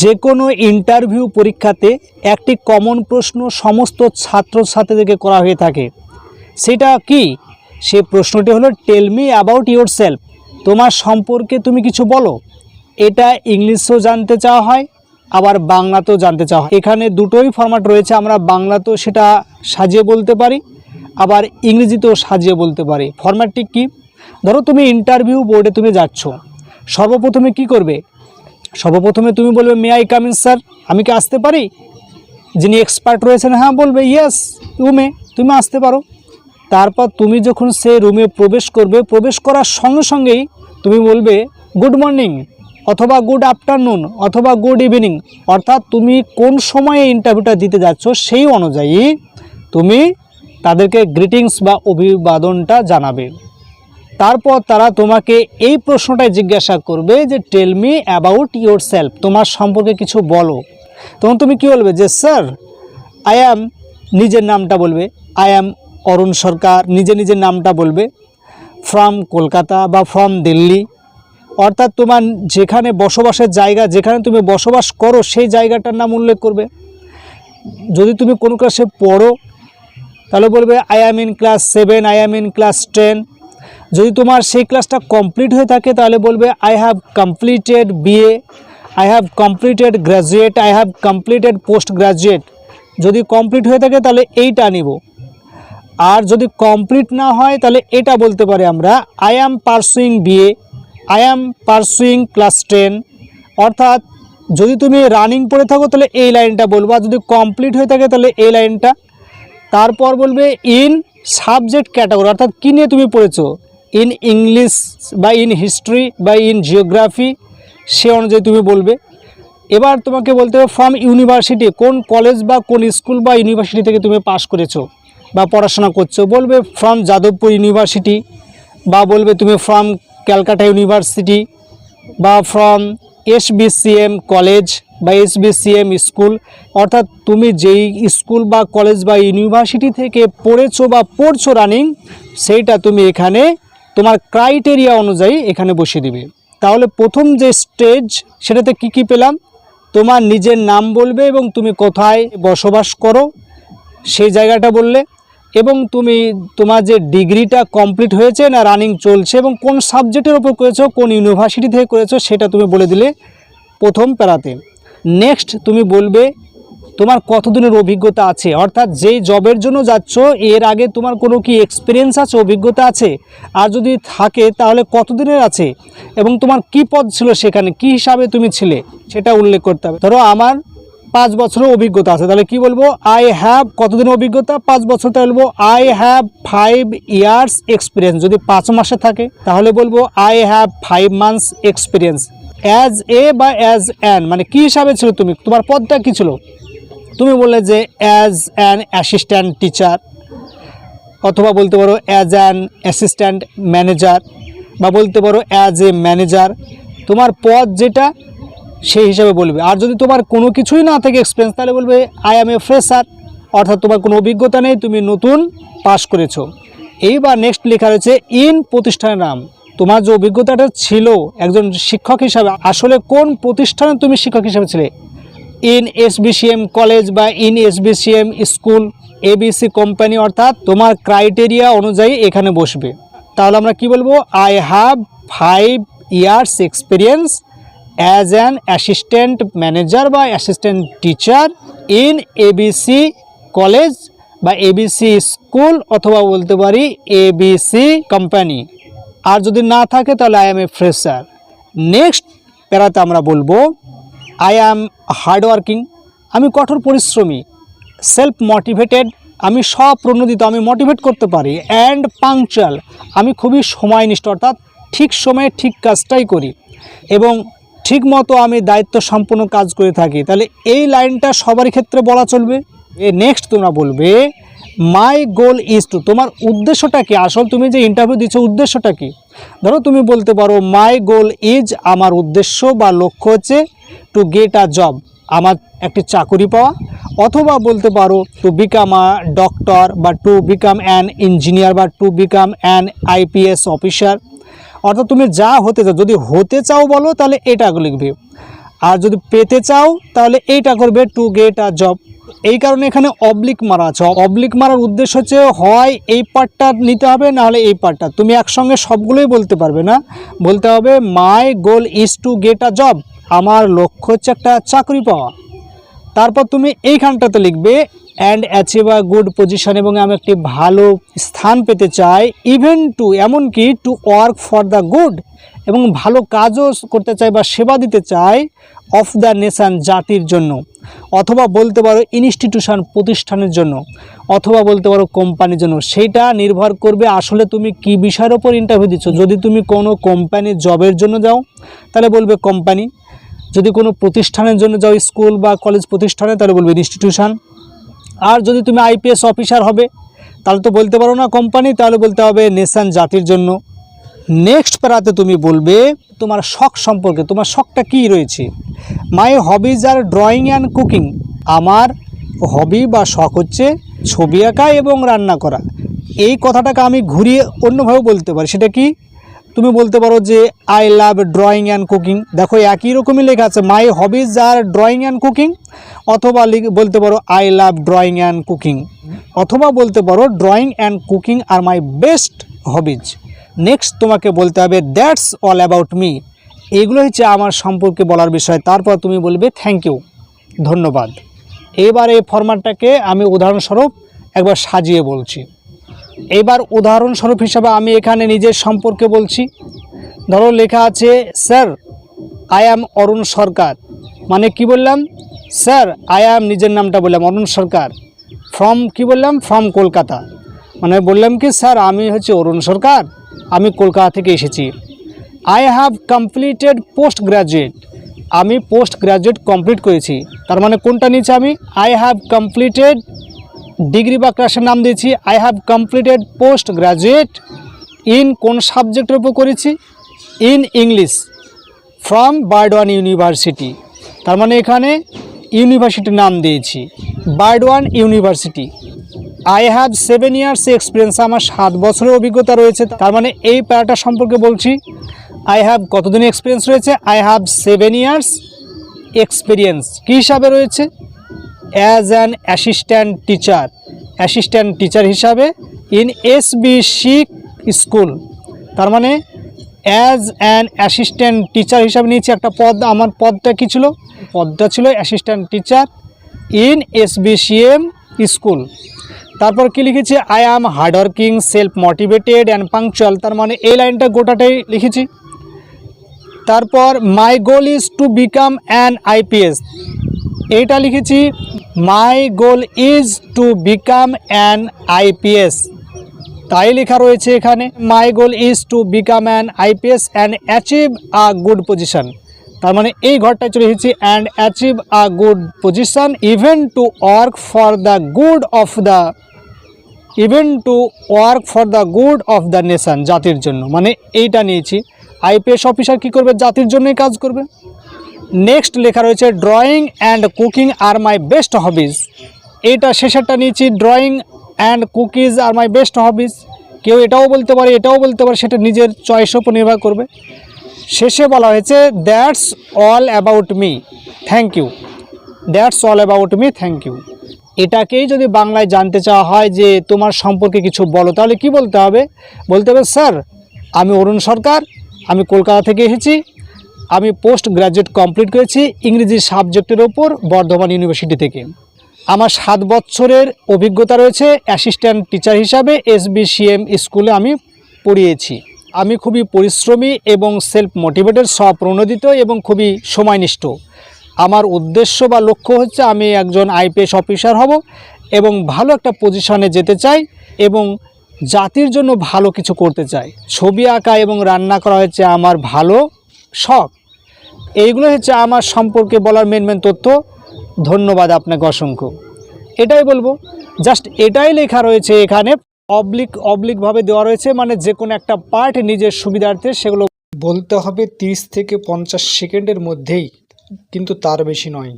যে কোনো ইন্টারভিউ পরীক্ষাতে একটি কমন প্রশ্ন সমস্ত ছাত্রছাত্রীদেরকে করা হয়ে থাকে। সেটা কি? সে প্রশ্নটি হলো tell me about yourself তোমার সম্পর্কে তুমি কিছু বলো। এটা ইংলিশও জানতে চাওয়া হয়, আবার বাংলাতেও জানতে চাওয়া হয়। এখানে দুটোই ফরম্যাট রয়েছে, আমরা বাংলাতেও সেটা সাজিয়ে বলতে পারি, আবার ইংরেজিতেও সাজিয়ে বলতে পারি। ফরম্যাটটি কি? ধরো তুমি ইন্টারভিউ বোর্ডে তুমি যাচ্ছ। সর্বপ্রথমে কি করবে? সর্বপ্রথমে তুমি বলবে মে আই কামিন স্যার আমি কি আসতে পারি? যিনি এক্সপার্ট রয়েছেন হ্যাঁ বলবে ইয়েস রুমে তুমি আসতে পারো। তারপর তুমি যখন সে রুমে প্রবেশ করবে, প্রবেশ করার সঙ্গে সঙ্গেই তুমি বলবে গুড মর্নিং অথবা গুড আফটারনুন অথবা গুড ইভিনিং অর্থাৎ তুমি কোন সময়ে ইন্টারভিউটা দিতে যাচ্ছ সেই অনুযায়ী তুমি তাদেরকে গ্রিটিংস বা অভিবাদনটা জানাবে। তারপর তারা তোমাকে এই প্রশ্নটাই জিজ্ঞাসা করবে যে tell me about yourself তোমার সম্পর্কে কিছু বলো। তখন তুমি কি বলবে যে স্যার আই অ্যাম নিজের নামটা বলবে আই অ্যাম অরুণ সরকার, নিজে নিজের নামটা বলবে ফ্রম কলকাতা বা ফ্রম দিল্লি। অর্থাৎ তোমার যেখানে বসবাসের জায়গা, যেখানে তুমি বসবাস করো, সেই জায়গাটার নাম উল্লেখ করবে। যদি তুমি কোনো ক্লাসে পড়ো, তাহলে বলবে I am in class seven I am in class ten যদি তোমার সেই ক্লাসটা কমপ্লিট হয়ে থাকে, তাহলে বলবে I have completed BA I have completed graduate I have completed post graduate যদি কমপ্লিট হয়ে থাকে, তাহলে এইটা নিব। আর যদি কমপ্লিট না হয়, তাহলে এটা বলতে পারি আমরা I am pursuing BA I am pursuing class ten অর্থাৎ, যদি তুমি রানিং পড়ে থাকো, তাহলে এই লাইনটা বলব। আর যদি কমপ্লিট হয়ে থাকে, তাহলে এই লাইনটা। তারপর বলবে ইন সাবজেক্ট ক্যাটাগরি অর্থাৎ কী নিয়ে তুমি পড়েছো? ইন ইংলিশ বা ইন হিস্ট্রি বা ইন জিওগ্রাফি, সে অনুযায়ী তুমি বলবে। এবার তোমাকে বলতে হবে ফ্রম ইউনিভার্সিটি কোন কলেজ বা কোন স্কুল বা ইউনিভার্সিটি থেকে তুমি পাস করেছ বা পড়াশোনা করছ। বলবে ফ্রম যাদবপুর ইউনিভার্সিটি বা বলবে তুমি ফ্রম ক্যালকাটা ইউনিভার্সিটি বা ফ্রম এসবিসিএম কলেজ বা এসবিসিএম স্কুল অর্থাৎ তুমি যেই স্কুল বা কলেজ বা ইউনিভার্সিটি থেকে পড়েছো বা পড়ছো রানিং সেইটা তুমি এখানে তোমার ক্রাইটেরিয়া অনুযায়ী এখানে বসিয়ে দিবে। তাহলে প্রথম যে স্টেজ সেটাতে কি কি পেলাম? তোমার নিজের নাম বলবে এবং তুমি কোথায় বসবাস করো, সেই জায়গাটা বললে। এবং তুমি তোমার যে ডিগ্রিটা কমপ্লিট হয়েছে না রানিং চলছে এবং কোন সাবজেক্টের ওপর করেছ, কোন ইউনিভার্সিটি থেকে করেছ, সেটা তুমি বলে দিলে প্রথম প্যারাতে। নেক্সট তুমি বলবে তোমার কতদিনের অভিজ্ঞতা আছে? অর্থাৎ যেই জবের জন্য যাচ্ছ, এর আগে তোমার কোনো কি এক্সপিরিয়েন্স আছে, অভিজ্ঞতা আছে? আর যদি থাকে, তাহলে কতদিনের আছে? এবং তোমার কি পদ ছিল সেখানে? কি হিসাবে তুমি ছিলে? সেটা উল্লেখ করতে হবে। ধরো আমার পাঁচ বছরের অভিজ্ঞতা আছে। তাহলে কি বলব? আই হ্যাভ কতদিনের অভিজ্ঞতা? পাঁচ বছর, তাহলে বলব I have five years experience যদি পাঁচ মাসে থাকে, তাহলে বলব I have five months experience as a বা অ্যাজ অ্যান মানে কি হিসাবে ছিল তুমি? তোমার পদটা কি ছিল? তুমি বললে যে অ্যাজ অ্যান অ্যাসিস্ট্যান্ট টিচার অথবা বলতে পারো অ্যাজ অ্যান অ্যাসিস্ট্যান্ট ম্যানেজার বা বলতে পারো অ্যাজ এ ম্যানেজার তোমার পদ যেটা সেই হিসাবে বলবে। আর যদি তোমার কোনো কিছুই না থাকে এক্সপিরিয়েন্স তাহলে বলবে আই অ্যাম এ ফ্রেশার অর্থাৎ তোমার কোনো অভিজ্ঞতা নেই, তুমি নতুন পাস করেছ। এইবার নেক্সট লেখা রয়েছে ইন প্রতিষ্ঠানের নাম, তোমার যে অভিজ্ঞতাটা ছিল একজন শিক্ষক হিসাবে, আসলে কোন প্রতিষ্ঠানে তুমি শিক্ষক হিসাবে ছিলে? ইন এসবিসিএম কলেজ বা in SBCM school ABC company, অর্থাৎ তোমার ক্রাইটেরিয়া অনুযায়ী এখানে বসবে। তাহলে আমরা কি বলব? I have five years experience as an assistant manager বা assistant teacher in ABC college বা এবিসি স্কুল অথবা বলতে পারি এবিসি কোম্পানি আর যদি না থাকে তাহলে I am a fresher next প্যারাতে আমরা বলব আই অ্যাম হার্ডওয়ার্কিং আমি কঠোর পরিশ্রমী সেলফ মোটিভেটেড আমি স্বপ্রণোদিত, আমি মোটিভেট করতে পারি অ্যান্ড পাংচুয়াল আমি খুবই সময়নিষ্ঠ, অর্থাৎ ঠিক সময়ে ঠিক কাজটাই করি এবং ঠিক মতো আমি দায়িত্ব সম্পন্ন কাজ করে থাকি। তাহলে এই লাইনটা সবারই ক্ষেত্রে বলা চলবে। এ নেক্সট তোমরা বলবে মাই গোল ইজ টু তোমার উদ্দেশ্যটা কি? আসল তুমি যে ইন্টারভিউ দিচ্ছ উদ্দেশ্যটা কি? ধরো তুমি বলতে পারো মাই গোল ইজ আমার উদ্দেশ্য বা লক্ষ্য হচ্ছে টু গেট আ জব আমার একটি চাকুরি পাওয়া। অথবা বলতে পারো টু বিকাম আ ডক্টর বা টু বিকাম অ্যান ইঞ্জিনিয়ার বা to become an IPS officer অর্থাৎ তুমি যা হতে চাও, যদি হতে চাও বলো, তাহলে এটা লিখবে। আর যদি পেতে চাও, তাহলে এইটা করবে টু গেট আ জব এই কারণে এখানে অবলিক মারা আছে। অবলিক মারার উদ্দেশ্য হচ্ছে, হয় এই পার্টটা নিতে হবে, না হলে এই পার্টটা তুমি একসঙ্গে সবগুলোই বলতে পারবে না। বলতে হবে my goal is to get a job আমার লক্ষ্য হচ্ছে একটা চাকরি পাওয়া। তারপর তুমি এইখানটাতে লিখবে and achieve a good position এবং আমি একটি ভালো স্থান পেতে চাই ইভেন টু এমনকি to work for the good এবং ভালো কাজও করতে চাই বা সেবা দিতে চাই অফ দ্য নেশান জাতির জন্য, অথবা বলতে পারো ইনস্টিটিউশন প্রতিষ্ঠানের জন্য, অথবা বলতে পারো কোম্পানির জন্য। সেইটা নির্ভর করবে আসলে তুমি কি বিষয়ের ওপর ইন্টারভিউ দিচ্ছ। যদি তুমি কোনো কোম্পানির জবের জন্য যাও, তাহলে বলবে কোম্পানি যদি কোনো প্রতিষ্ঠানের জন্য যাও স্কুল বা কলেজ প্রতিষ্ঠানে, তাহলে বলবে ইনস্টিটিউশন আর যদি তুমি আইপিএস অফিসার হবে, তাহলে তো বলতে পারো না কোম্পানি তাহলে বলতে হবে নেশান জাতির জন্য। নেক্সট প্যারাতে তুমি বলবে, তোমার শখ সম্পর্কে, তোমার শখটা কী রয়েছে? My hobbies are drawing and cooking আমার হবি বা শখ হচ্ছে ছবি আঁকা এবং রান্না করা। এই কথাটাকে আমি ঘুরিয়ে অন্যভাবে বলতে পারি। সেটা কি? তুমি বলতে পারো যে I love drawing and cooking দেখো, একই রকমই লেখা আছে। My hobbies are drawing and cooking অথবা বলতে পারো I love drawing and cooking অথবা বলতে পারো drawing and cooking are my best hobbies next তোমাকে বলতে হবে দ্যাটস অল অ্যাবাউট মি এগুলো হচ্ছে আমার সম্পর্কে বলার বিষয়। তারপর তুমি বলবে থ্যাংক ইউ ধন্যবাদ। এবার এই ফরম্যাটটাকে আমি উদাহরণস্বরূপ একবার সাজিয়ে বলছি। এবার উদাহরণস্বরূপ হিসাবে আমি এখানে নিজের সম্পর্কে বলছি। ধরো লেখা আছে sir I am Arun Sarkar মানে কি বললাম? স্যার আই অ্যাম নিজের নামটা বললাম অরুণ সরকার ফ্রম কি বললাম? ফ্রম কলকাতা। মানে বললাম কি স্যার আমি হচ্ছে অরুণ সরকার। আমি কলকাতা থেকে এসেছি। I have completed post graduate আমি পোস্ট গ্র্যাজুয়েট কমপ্লিট করেছি। তার মানে কোনটা নিয়েছি আমি? আই হ্যাভ কমপ্লিটেড ডিগ্রি বা ক্লাসের নাম দিয়েছি। I have completed post graduate in কোন সাবজেক্টের উপর করেছি? In English from Burdwan university তার মানে এখানে ইউনিভার্সিটির নাম দিয়েছি। Burdwan university I have seven years experience আমার সাত বছরের অভিজ্ঞতা রয়েছে। তার মানে এই প্যারাটা সম্পর্কে বলছি। আই হ্যাভ কতদিনের এক্সপিরিয়েন্স রয়েছে? I have seven years experience কী হিসাবে রয়েছে? As an assistant teacher assistant teacher হিসাবে ইন এস বি শিক স্কুল তার মানে অ্যাজ অ্যান অ্যাসিস্ট্যান্ট টিচার হিসাবে নিয়েছি। একটা পদ, আমার পদটা কী ছিল? পদটা ছিল assistant teacher in S B C M school তারপর কি লিখেছি? I am hardworking self motivated and punctual তার মানে এই লাইনটা গোটাটাই লিখেছি। তারপর my goal is to become an IPS এইটা লিখেছি my goal is to become an IPS তাই লেখা রয়েছে এখানে my goal is to become an IPS and achieve a good position তার মানে এই ঘরটায় চলে এসেছি and achieve a good position even to work for the good of the even to work for the good of the nation জাতির জন্য। মানে এইটা নিয়েছি। আইপিএস অফিসার কী করবে? জাতির জন্যই কাজ করবে। নেক্সট লেখা রয়েছে drawing and cooking are my best hobbies এইটা শেষেরটা নিয়েছি drawing and cookies are my best hobbies কেউ এটাও বলতে পারে, এটাও বলতে পারে, সেটা নিজের চয়েসের উপর নির্ভর করবে। শেষে বলা হয়েছে that's all about me thank you that's all about me thank you এটাকেই যদি বাংলায় জানতে চাওয়া হয় যে তোমার সম্পর্কে কিছু বলো, তাহলে কি বলতে হবে? বলতে হবে স্যার আমি অরুণ সরকার, আমি কলকাতা থেকে এসেছি। আমি পোস্ট গ্র্যাজুয়েট কমপ্লিট করেছি ইংরেজি সাবজেক্টের ওপর বর্ধমান ইউনিভার্সিটি থেকে। আমার সাত বছরের অভিজ্ঞতা রয়েছে অ্যাসিস্ট্যান্ট টিচার হিসাবে এসবিসিএম স্কুলে আমি পড়িয়েছি। আমি খুবই পরিশ্রমী এবং সেলফ মোটিভেটেড স্বপ্রণোদিত এবং খুবই সময়নিষ্ঠ। আমার উদ্দেশ্য বা লক্ষ্য হচ্ছে আমি একজন আইপিএস অফিসার হব এবং ভালো একটা পজিশনে যেতে চাই এবং জাতির জন্য ভালো কিছু করতে চাই। ছবি আঁকা এবং রান্না করা হচ্ছে আমার ভালো শখ। এইগুলো হচ্ছে আমার সম্পর্কে বলার মেন মেন তথ্য। ধন্যবাদ আপনাকে অসংখ্য। এটাই বলব। জাস্ট এটাই লেখা রয়েছে এখানে। অবলিক, অবলিকভাবে দেওয়া রয়েছে মানে যে কোনো একটা পার্ট নিজের সুবিধার্থে সেগুলো বলতে হবে তিরিশ থেকে পঞ্চাশ সেকেন্ডের মধ্যেই, কিন্তু তার বেশি নয়।